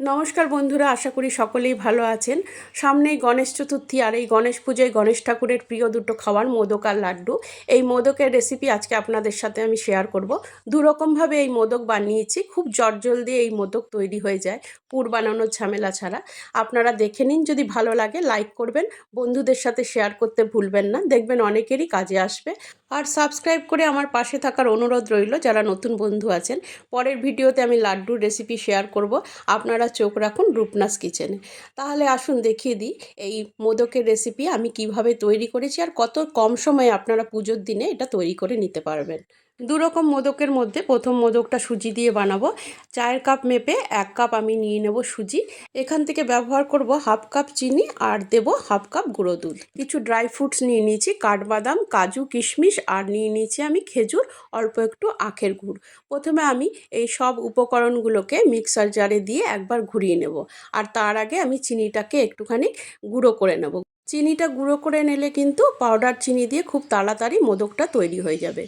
নমস্কার বন্ধুরা, আশা করি সকলেই ভালো আছেন। সামনেই গণেশ চতুর্থী আর এই গণেশ পুজোয় গণেশ ঠাকুরের প্রিয় দুটো খাবার মোদক আর লাড্ডু। এই মোদকের রেসিপি আজকে আপনাদের সাথে আমি শেয়ার করব। দুরকমভাবে এই মোদক বানিয়েছি, খুব জলদি এই মোদক তৈরি হয়ে যায়, পুর বানানোর ঝামেলা ছাড়া। আপনারা দেখে নিন, যদি ভালো লাগে লাইক করবেন, বন্ধুদের সাথে শেয়ার করতে ভুলবেন না, দেখবেন অনেকেরই কাজে আসবে। আর সাবস্ক্রাইব করে আমার পাশে থাকার অনুরোধ রইল, যারা নতুন বন্ধু আছেন, পরের ভিডিওতে আমি লাড্ডুর রেসিপি শেয়ার করব। আপনারা চোখ রাখুন রূপনাস কিচেনে। তাহলে আসুন দেখিয়ে দিই এই মোদকের রেসিপি আমি কীভাবে তৈরি করেছি আর কত কম সময়ে আপনারা পুজোর দিনে এটা তৈরি করে নিতে পারবেন। দু রকম মোদকের মধ্যে প্রথম মোদকটা সুজি দিয়ে বানাবো। চায়ের কাপ মেপে এক কাপ আমি নিয়ে নেব সুজি। এখান থেকে ব্যবহার করব হাফ কাপ চিনি আর দেব হাফ কাপ গুঁড়ো দুধ। কিছু ড্রাই ফ্রুটস নিয়ে নিয়েছি, কাঠবাদাম, কাজু, কিশমিশ আর নিয়ে নিয়েছি আমি খেজুর, অল্প একটু আখের গুড়। প্রথমে আমি এই সব উপকরণগুলোকে মিক্সার জারে দিয়ে একবার ঘুরিয়ে নেব আর তার আগে আমি চিনিটাকে একটুখানি গুঁড়ো করে নেব। চিনিটা গুঁড়ো করে নিলে কিন্তু পাউডার চিনি দিয়ে খুব তাড়াতাড়ি মোদকটা তৈরি হয়ে যাবে।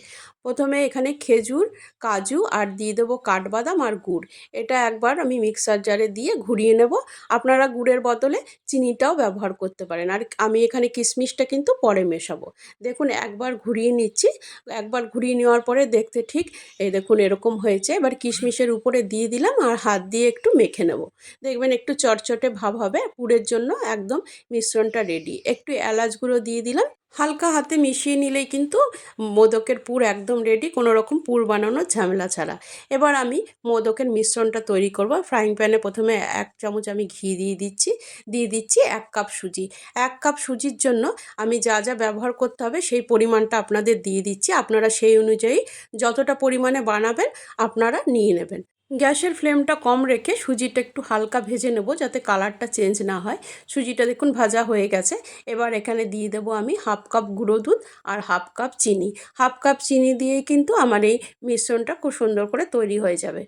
প্রথমে এখানে খেজুর, কাজু আর দিয়ে দেবো কাঠবাদাম আর গুড়। এটা একবার আমি মিক্সার জারে দিয়ে ঘুরিয়ে নেব। আপনারা গুড়ের বদলে চিনিটাও ব্যবহার করতে পারেন। আর আমি এখানে কিশমিশটা কিন্তু পরে মেশাবো। দেখুন, একবার ঘুরিয়ে নিচ্ছি। একবার ঘুরিয়ে নেওয়ার পরে দেখতে ঠিক এই দেখুন, এরকম হয়েছে। এবার কিশমিশের উপরে দিয়ে দিলাম আর হাত দিয়ে একটু মেখে নেব। দেখবেন, একটু চটচটে ভাব হবে। পুরের জন্য একদম মিশ্রণটা রেডি একটু এলাচ গুঁড়ো দিয়ে দিলাম। হালকা হাতে মিশিয়ে নিলেই কিন্তু মোদকের পুর একদম রেডি কোনো রকম পুর বানানোর ঝামেলা ছাড়া। এবার আমি মোদকের মিশ্রণটা তৈরি করব। ফ্রাইং প্যানে প্রথমে এক চামচ আমি ঘি দিয়ে দিচ্ছি দিয়ে দিচ্ছি এক কাপ সুজি। এক কাপ সুজির জন্য আমি যা যা ব্যবহার করতে হবে সেই পরিমাণটা আপনাদের দিয়ে দিচ্ছি। আপনারা সেই অনুযায়ী যতটা পরিমাণে বানাবেন আপনারা নিয়ে নেবেন। গ্যাসের ফ্লেমটা কম রেখে সুজিটা একটু হালকা ভেজে নেব যাতে কালারটা চেঞ্জ না হয়। সুজিটা দেখুন ভাজা হয়ে গেছে। এবার এখানে দিয়ে দেব আমি হাফ কাপ গুঁড়ো দুধ আর হাফ কাপ চিনি। হাফ কাপ চিনি দিয়েই কিন্তু আমার এই মিশ্রণটা খুব সুন্দর করে তৈরি হয়ে যাবে।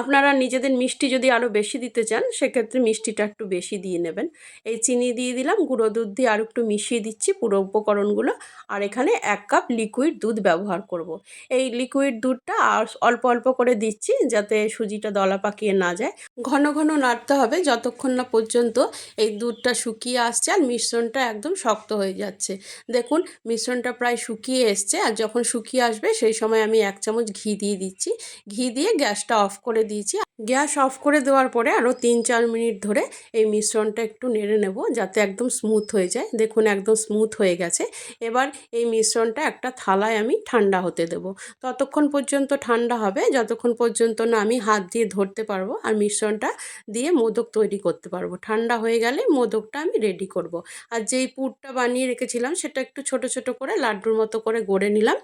আপনারা নিজেদের মিষ্টি যদি আরও বেশি দিতে চান, সেক্ষেত্রে মিষ্টিটা একটু বেশি দিয়ে নেবেন। এই চিনি দিয়ে দিলাম, গুঁড়ো দুধ দিয়ে আর একটু মিশিয়ে দিচ্ছি পুরো উপকরণগুলো। আর এখানে এক কাপ লিকুইড দুধ ব্যবহার করব। এই লিকুইড দুধটা আর অল্প অল্প করে দিচ্ছি যাতে সুজিটা দলা পাকিয়ে না যায়। ঘন ঘন নাড়তে হবে যতক্ষণ না পর্যন্ত এই দুধটা শুকিয়ে আসছে আর মিশ্রণটা একদম শক্ত হয়ে যাচ্ছে। দেখুন, মিশ্রণটা প্রায় শুকিয়ে এসছে আর যখন শুকিয়ে আসবে সেই সময় আমি এক চামচ ঘি দিয়ে দিচ্ছি। ঘি দিয়ে গ্যাসটা অফ করে দিয়েছি গ্যাস অফ করে দেওয়ার পরে আরও তিন চার মিনিট ধরে এই মিশ্রণটা একটু নেড়ে নেব যাতে একদম স্মুথ হয়ে যায়। দেখুন একদম স্মুথ হয়ে গেছে। এবার এই মিশ্রণটা একটা থালায় আমি ঠান্ডা হতে দেব। ততক্ষণ পর্যন্ত ঠান্ডা হবে, যতক্ষণ পর্যন্ত না আমি হাত দিয়ে ধরতে পারব আর মিশ্রণটা দিয়ে মোদক তৈরি করতে পারব। ঠান্ডা হয়ে গেলে মোদকটা আমি রেডি করব। আর যেই পুরটা বানিয়ে রেখেছিলাম সেটা একটু ছোট ছোট করে লাড্ডুর মতো করে গড়ে নিলাম।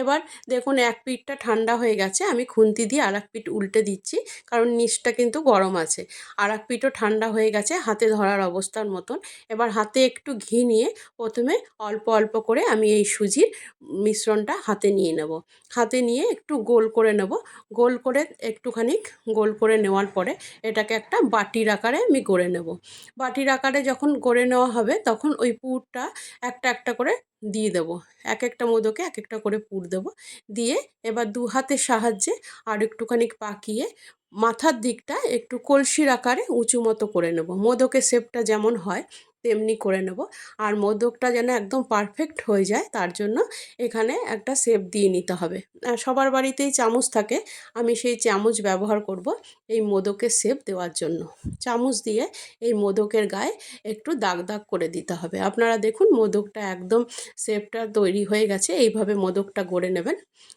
এবার দেখুন এক পিঠটা ঠান্ডা হয়ে গেছে, আমি খুন্তি দিয়ে আর এক পিঠ উল্টে দিচ্ছি। কারণ নিচটা কিন্তু গরম আছে। আর এক পিঠও ঠান্ডা হয়ে গেছে, হাতে ধরার অবস্থার মতন। এবার হাতে একটু ঘি নিয়ে প্রথমে অল্প অল্প করে আমি এই সুজির মিশ্রণটা হাতে নিয়ে নেব। হাতে নিয়ে একটু গোল করে নেব। গোল করে একটুখানি গোল করে নেওয়ার পরে এটাকে একটা বাটির আকারে আমি গড়ে নেব। বাটির আকারে যখন গড়ে নেওয়া হবে তখন ওই পুরটা একটা একটা করে দিয়ে দেব। এক একটা মোদকে এক একটা করে পুর দেব। দিয়ে এবার দু হাতের সাহায্যে আর একটুখানি পাকিয়ে মাথার দিকটা একটু কলসির আকারে উঁচু মতো করে নেব। মোদকের শেপটা যেমন হয় তেমনি করে নেব। আর মোদকটা যেন একদম পারফেক্ট হয়ে যায়, তার জন্য এখানে একটা শেপ দিয়ে নিতে হবে। সবার বাড়িতেই চামচ থাকে, আমি সেই চামচ ব্যবহার করব এই মোদকের শেপ দেওয়ার জন্য। চামচ দিয়ে এই মোদকের গায়ে একটু দাগ দাগ করে দিতে হবে। আপনারা দেখুন মোদকটা একদম শেপটা তৈরি হয়ে গেছে, এইভাবে মোদকটা গড়ে নেবেন।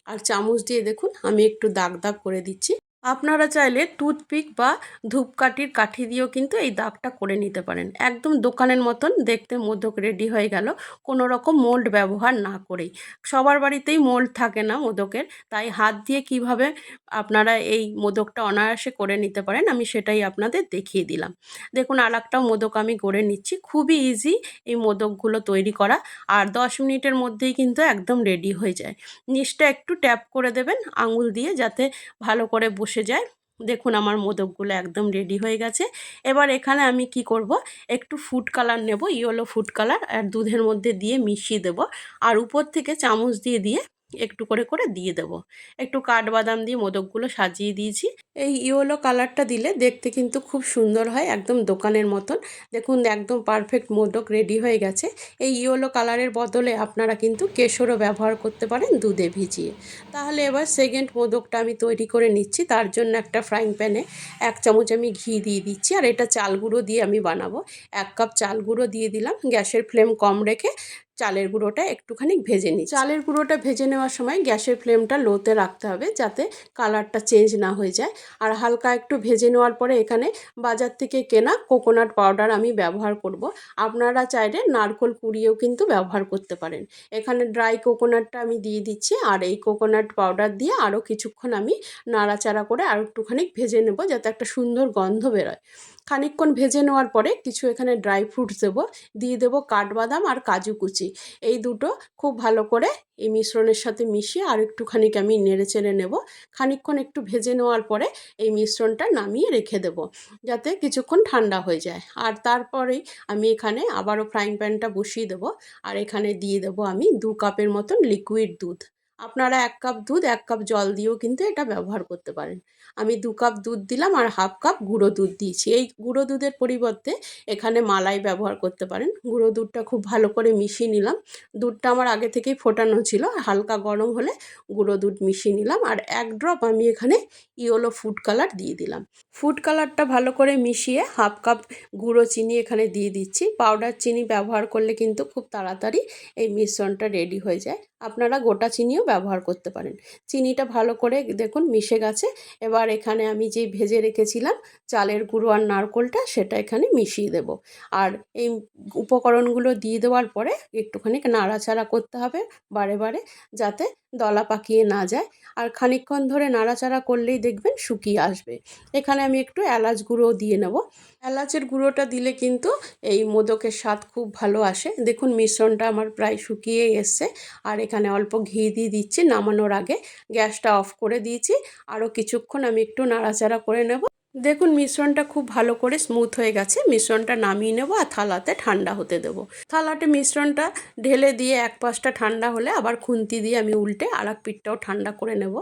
আর চামচ দিয়ে দেখুন, আমি একটু দাগ দাগ করে দিচ্ছি। আপনারা চাইলে টুথপিক বা ধূপকাঠির কাঠি দিয়েও কিন্তু এই দাগটা করে নিতে পারেন। একদম দোকানের মতন দেখতে মোদক রেডি হয়ে গেল। কোনো রকম মোল্ড ব্যবহার না করেই। সবার বাড়িতেই মোল্ড থাকে না মোদকের। তাই হাত দিয়ে কীভাবে আপনারা এই মোদকটা অনায়াসে করে নিতে পারেন, আমি সেটাই আপনাদের দেখিয়ে দিলাম। দেখুন আর একটাও মোদক আমি গড়ে নিচ্ছি। খুবই ইজি এই মোদকগুলো তৈরি করা। আর দশ মিনিটের মধ্যেই কিন্তু একদম রেডি হয়ে যায়। নিচটা একটু ট্যাপ করে দেবেন, আঙুল দিয়ে যাতে ভালো করে বসে যায়। দেখুন আমার মোদকগুলো একদম রেডি হয়ে গেছে। এবার এখানে আমি কি করব? একটু ফুড কালার নেব ইয়েলো ফুড কালার আর দুধের মধ্যে দিয়ে মিশিয়ে দেব। আর উপর থেকে চামচ দিয়ে দিয়ে একটু করে করে দিয়ে দেবো। একটু কাঠবাদাম দিয়ে মোদকগুলো সাজিয়ে দিয়েছি। এই ইয়েলো কালারটা দিলে দেখতে কিন্তু খুব সুন্দর হয়, একদম দোকানের মতন। দেখুন, একদম পারফেক্ট মোদক রেডি হয়ে গেছে। এই ইয়েলো কালারের বদলে আপনারা কিন্তু কেশরও ব্যবহার করতে পারেন দুধে ভিজিয়ে। তাহলে এবার সেকেন্ড মোদকটা আমি তৈরি করে নিচ্ছি। তার জন্য একটা ফ্রাইং প্যানে এক চামচ আমি ঘি দিয়ে দিচ্ছি আর এটা চাল গুঁড়ো দিয়ে আমি বানাবো। এক কাপ চাল গুঁড়ো দিয়ে দিলাম। গ্যাসের ফ্লেম কম রেখে চালের গুঁড়োটা একটুখানি ভেজে নিই চালের গুঁড়োটা ভেজে নেওয়ার সময় গ্যাসের ফ্লেমটা লোতে রাখতে হবে যাতে কালারটা চেঞ্জ না হয়ে যায়। আর হালকা একটু ভেজে নেওয়ার পরে এখানে বাজার থেকে কেনা কোকোনাট পাউডার আমি ব্যবহার করব। আপনারা চাইলে নারকোল কুড়িয়েও কিন্তু ব্যবহার করতে পারেন। এখানে ড্রাই কোকোনাটটা আমি দিয়ে দিচ্ছি আর এই কোকোনাট পাউডার দিয়ে আরও কিছুক্ষণ আমি নাড়াচাড়া করে আর একটুখানি ভেজে নেব যাতে একটা সুন্দর গন্ধ বেরোয়। খানিকক্ষণ ভেজে নেওয়ার পরে কিছু এখানে ড্রাই ফ্রুটস দেবো। দিয়ে দেবো কাঠবাদাম আর কাজু কুচি। এই দুটো খুব ভালো করে এই মিশ্রণের সাথে মিশিয়ে আর একটুখানি আমি নেড়ে চেড়ে নেব। খানিকক্ষণ একটু ভেজে নেওয়ার পরে এই মিশ্রণটা নামিয়ে রেখে দেবো যাতে কিছুক্ষণ ঠান্ডা হয়ে যায়। আর তারপরেই আমি এখানে আবারও ফ্রাইং প্যানটা বসিয়ে দেবো আর এখানে দিয়ে দেবো আমি দু কাপের মতন লিকুইড দুধ। আপনারা এক কাপ দুধ, এক কাপ জল দিয়েও কিন্তু এটা ব্যবহার করতে পারেন। আমি দু কাপ দুধ দিলাম আর হাফ কাপ গুঁড়ো দুধ দিয়েছি। এই গুঁড়ো দুধের পরিবর্তে এখানে মালাই ব্যবহার করতে পারেন। গুঁড়ো দুধটা খুব ভালো করে মিশিয়ে নিলাম। দুধটা আমার আগে থেকেই ফোটানো ছিল। আর হালকা গরম হলে গুঁড়ো দুধ মিশিয়ে নিলাম আর এক ড্রপ আমি এখানে ইয়েলো ফুড কালার দিয়ে দিলাম। ফুড কালারটা ভালো করে মিশিয়ে হাফ কাপ গুঁড়ো চিনি এখানে দিয়ে দিচ্ছি। পাউডার চিনি ব্যবহার করলে কিন্তু খুব তাড়াতাড়ি এই মিশ্রণটা রেডি হয়ে যায়। আপনারা গোটা চিনিও ব্যবহার করতে পারেন। চিনিটা ভালো করে দেখুন মিশে গেছে। এবার এখানে আমি যে ভেজে রেখেছিলাম, চালের গুঁড়ো আর নারকোলটা সেটা এখানে মিশিয়ে দেব। আর এই উপকরণগুলো দিয়ে দেওয়ার পরে একটুখানি নাড়াচাড়া করতে হবে বারে বারে, যাতে দলা পাকিয়ে না যায়। আর খানিকক্ষণ ধরে নাড়াচাড়া করলেই দেখবেন শুকিয়ে আসবে। এখানে আমি একটু এলাচ গুঁড়ো দিয়ে নেব। এলাচের গুঁড়োটা দিলে কিন্তু এই মোদকের স্বাদ খুব ভালো আসে। দেখুন মিশ্রণটা আমার প্রায় শুকিয়ে এসছে। আর এখানে অল্প ঘি দিয়ে দিচ্ছি নামানোর আগে। গ্যাসটা অফ করে দিয়েছি। আরও কিছুক্ষণ আমি একটু নাড়াচাড়া করে নেব। দেখুন, মিশ্রণটা খুব ভালো করে স্মুথ হয়ে গেছে। মিশ্রণটা নামিয়ে নেব আর থালাতে ঠান্ডা হতে দেবো। থালাতে মিশ্রণটা ঢেলে দিয়ে এক পাশটা ঠান্ডা হলে আবার খুন্তি দিয়ে আমি উল্টে আর এক পিঠটাও ঠান্ডা করে নেব।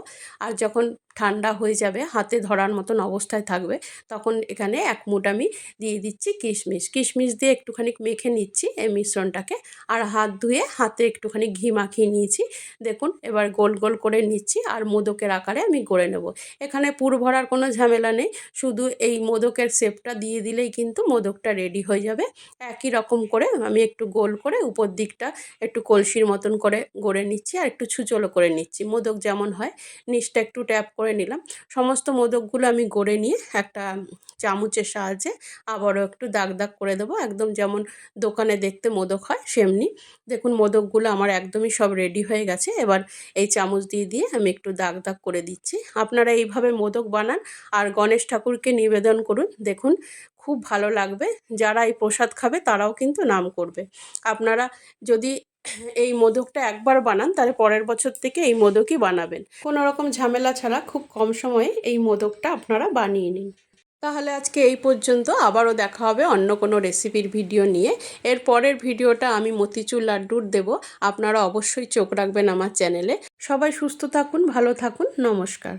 আর যখন ঠান্ডা হয়ে যাবে, হাতে ধরার মতন অবস্থায় থাকবে, তখন এখানে এক মুঠ আমি দিয়ে দিচ্ছি কিশমিশ। কিশমিশ দিয়ে একটুখানি মেখে নিচ্ছি এই মিশ্রণটাকে আর হাত ধুয়ে হাতে একটুখানি ঘি মাখিয়ে নিয়েছি। দেখুন, এবার গোল গোল করে নিচ্ছি আর মোদকের আকারে আমি গড়ে নেব। এখানে পুর ভরার কোনো ঝামেলা নেই, শুধু এই মোদকের শেপটা দিয়ে দিলেই কিন্তু মোদকটা রেডি হয়ে যাবে। একই রকম করে আমি একটু গোল করে উপর দিকটা একটু কলসির মতন করে গড়ে নিচ্ছি আর একটু ছুচলো করে নিচ্ছি। মোদক যেমন হয়, নিচটা একটু ট্যাপ করে নিলাম। সমস্ত মোদকগুলো আমি গড়ে নিয়ে একটা চামচের সাহায্যে আবারও একটু দাগ দাগ করে দেবো। একদম যেমন দোকানে দেখতে মোদক হয়, সেমনি দেখুন মোদকগুলো আমার একদমই সব রেডি হয়ে গেছে। এবার এই চামচ দিয়ে দিয়ে আমি একটু দাগ দাগ করে দিচ্ছি। আপনারা এইভাবে মোদক বানান আর গণেশ ঠাকুরকে নিবেদন করুন। দেখুন খুব ভালো লাগবে। যারা এই প্রসাদ খাবে তারাও কিন্তু নাম করবে। আপনারা যদি এই মোদকটা একবার বানান, তাহলে পরের বছর থেকে এই মোদকই বানাবেন। কোনো রকম ঝামেলা ছাড়া খুব কম সময়ে এই মোদকটা আপনারা বানিয়ে নিন। তাহলে আজকে এই পর্যন্ত, আবারও দেখা হবে অন্য কোনো রেসিপির ভিডিও নিয়ে। এর পরের ভিডিওটা আমি মতিচুর লাড্ডুর দেব। আপনারা অবশ্যই চোখ রাখবেন আমার চ্যানেলে। সবাই সুস্থ থাকুন, ভালো থাকুন, নমস্কার।